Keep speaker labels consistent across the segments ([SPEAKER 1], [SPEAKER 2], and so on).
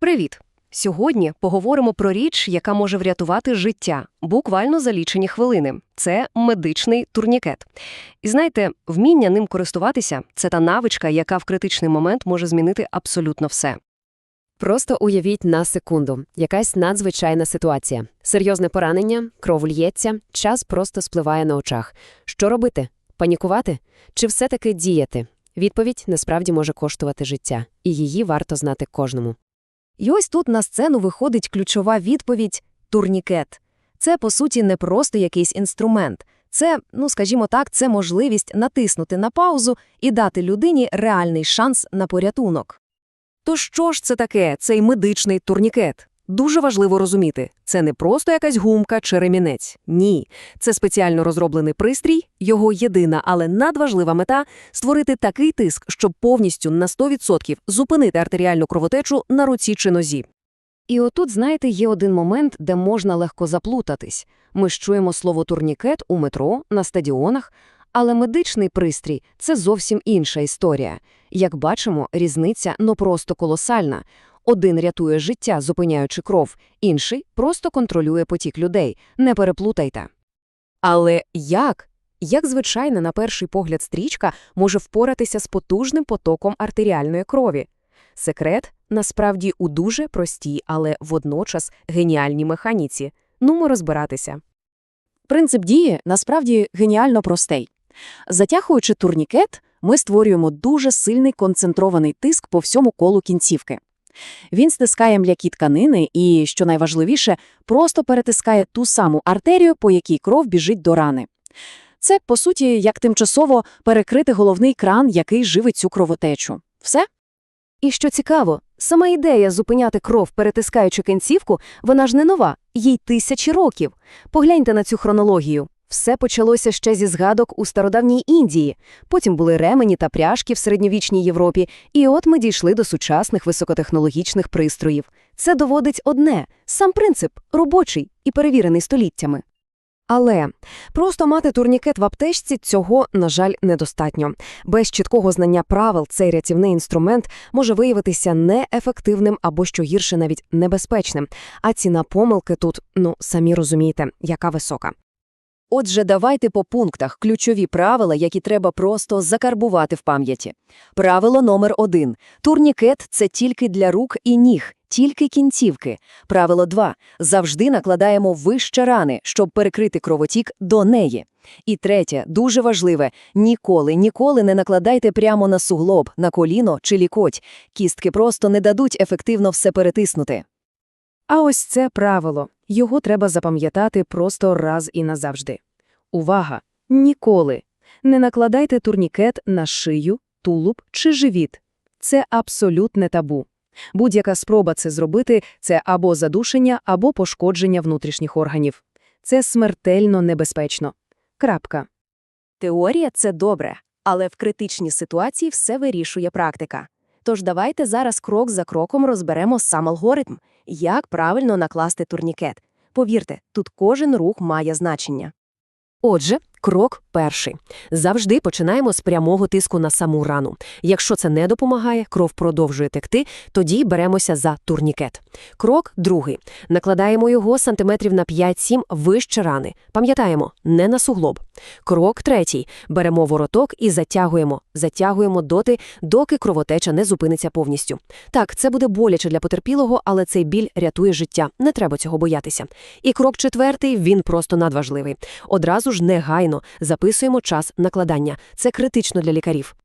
[SPEAKER 1] Привіт! Сьогодні поговоримо про річ, яка може врятувати життя, буквально за лічені хвилини. Це медичний турнікет. І знаєте, вміння ним користуватися – це та навичка, яка в критичний момент може змінити абсолютно все.
[SPEAKER 2] Просто уявіть на секунду. Якась надзвичайна ситуація. Серйозне поранення, кров л'ється, час просто спливає на очах. Що робити? Панікувати? Чи все-таки діяти? Відповідь насправді може коштувати життя, і її варто знати кожному.
[SPEAKER 3] І ось тут на сцену виходить ключова відповідь – турнікет. Це, по суті, не просто якийсь інструмент. Це, ну скажімо так, це можливість натиснути на паузу і дати людині реальний шанс на порятунок.
[SPEAKER 1] То що ж це таке, цей медичний турнікет? Дуже важливо розуміти, це не просто якась гумка чи ремінець. Ні, це спеціально розроблений пристрій, його єдина, але надважлива мета – створити такий тиск, щоб повністю на 100% зупинити артеріальну кровотечу на руці чи нозі.
[SPEAKER 3] І отут, знаєте, є один момент, де можна легко заплутатись. Ми ж чуємо слово турнікет у метро, на стадіонах, але медичний пристрій – це зовсім інша історія. Як бачимо, різниця ну просто колосальна. Один рятує життя, зупиняючи кров, інший просто контролює потік людей. Не переплутайте.
[SPEAKER 2] Але як? Як звичайна, на перший погляд, стрічка може впоратися з потужним потоком артеріальної крові? Секрет насправді у дуже простій, але водночас геніальній механіці. Нумо розбиратися.
[SPEAKER 4] Принцип дії насправді геніально простий. Затягуючи турнікет, ми створюємо дуже сильний концентрований тиск по всьому колу кінцівки. Він стискає м'які тканини і, що найважливіше, просто перетискає ту саму артерію, по якій кров біжить до рани. Це, по суті, як тимчасово перекрити головний кран, який живить цю кровотечу. Все?
[SPEAKER 3] І що цікаво, сама ідея зупиняти кров, перетискаючи кінцівку, вона ж не нова, їй тисячі років. Погляньте на цю хронологію. Все почалося ще зі згадок у стародавній Індії, потім були ремені та пряжки в середньовічній Європі, і от ми дійшли до сучасних високотехнологічних пристроїв. Це доводить одне – сам принцип, робочий і перевірений століттями.
[SPEAKER 1] Але просто мати турнікет в аптечці цього, на жаль, недостатньо. Без чіткого знання правил цей рятівний інструмент може виявитися неефективним або, що гірше, навіть небезпечним. А ціна помилки тут, ну, самі розумієте, яка висока.
[SPEAKER 3] Отже, давайте по пунктах ключові правила, які треба просто закарбувати в пам'яті. Правило номер один. Турнікет – це тільки для рук і ніг, тільки кінцівки. Правило 2. Завжди накладаємо вище рани, щоб перекрити кровотік до неї. І третє, дуже важливе – ніколи, ніколи не накладайте прямо на суглоб, на коліно чи лікоть. Кістки просто не дадуть ефективно все перетиснути.
[SPEAKER 2] А ось це правило. Його треба запам'ятати просто раз і назавжди. Увага! Ніколи! Не накладайте турнікет на шию, тулуб чи живіт. Це абсолютне табу. Будь-яка спроба це зробити – це або задушення, або пошкодження внутрішніх органів. Це смертельно небезпечно. Крапка.
[SPEAKER 3] Теорія – це добре, але в критичній ситуації все вирішує практика. Тож давайте зараз крок за кроком розберемо сам алгоритм, як правильно накласти турнікет. Повірте, тут кожен рух має значення.
[SPEAKER 1] Отже, крок перший. Завжди починаємо з прямого тиску на саму рану. Якщо це не допомагає, кров продовжує текти, тоді беремося за турнікет. Крок другий. Накладаємо його сантиметрів на 5-7 вище рани. Пам'ятаємо, не на суглоб. Крок третій. Беремо вороток і затягуємо. Затягуємо доти, доки кровотеча не зупиниться повністю. Так, це буде боляче для потерпілого, але цей біль рятує життя. Не треба цього боятися. І крок четвертий, він просто надважливий. Одразу ж негайно записуємо час накладання. Це критично для лікарів.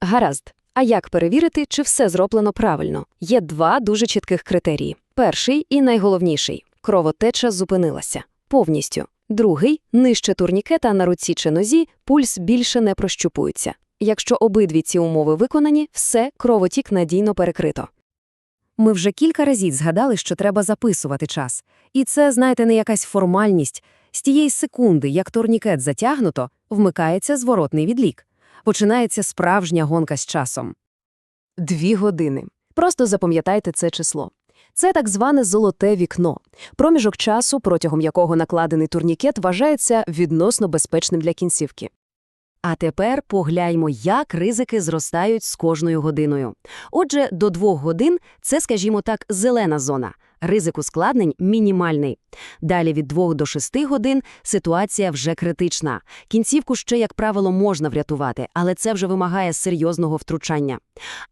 [SPEAKER 1] Гаразд. А як перевірити, чи все зроблено правильно? Є два дуже чітких критерії. Перший і найголовніший – кровотеча зупинилася. Повністю. Другий – нижче турнікета на руці чи нозі, пульс більше не прощупується. Якщо обидві ці умови виконані, все, кровотік надійно перекрито. Ми вже кілька разів згадали, що треба записувати час. І це, знаєте, не якась формальність. З тієї секунди, як турнікет затягнуто, вмикається зворотний відлік. Починається справжня гонка з часом. Дві години. Просто запам'ятайте це число. Це так зване золоте вікно, проміжок часу, протягом якого накладений турнікет вважається відносно безпечним для кінцівки. А тепер погляньмо, як ризики зростають з кожною годиною. Отже, до двох годин – це, скажімо так, зелена зона. Ризик ускладнень мінімальний. Далі від 2 до 6 годин ситуація вже критична. Кінцівку ще, як правило, можна врятувати, але це вже вимагає серйозного втручання.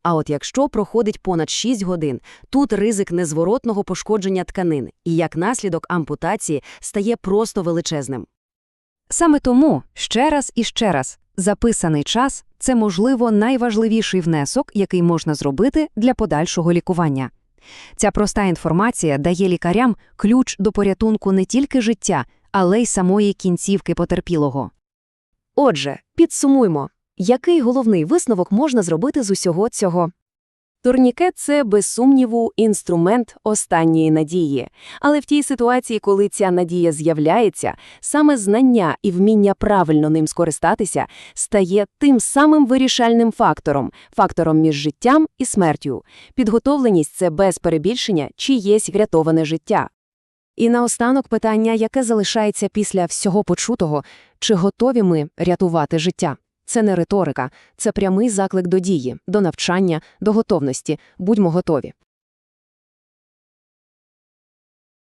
[SPEAKER 1] А от якщо проходить понад 6 годин, тут ризик незворотного пошкодження тканин і, як наслідок ампутації, стає просто величезним.
[SPEAKER 5] Саме тому, ще раз і ще раз, записаний час – це, можливо, найважливіший внесок, який можна зробити для подальшого лікування. Ця проста інформація дає лікарям ключ до порятунку не тільки життя, але й самої кінцівки потерпілого.
[SPEAKER 1] Отже, підсумуймо, який головний висновок можна зробити з усього цього? Турнікет – це, без сумніву, інструмент останньої надії. Але в тій ситуації, коли ця надія з'являється, саме знання і вміння правильно ним скористатися стає тим самим вирішальним фактором, фактором між життям і смертю. Підготовленість – це без перебільшення чиєсь врятоване життя. І наостанок питання, яке залишається після всього почутого, чи готові ми рятувати життя? Це не риторика, це прямий заклик до дії, до навчання, до готовності. Будьмо готові.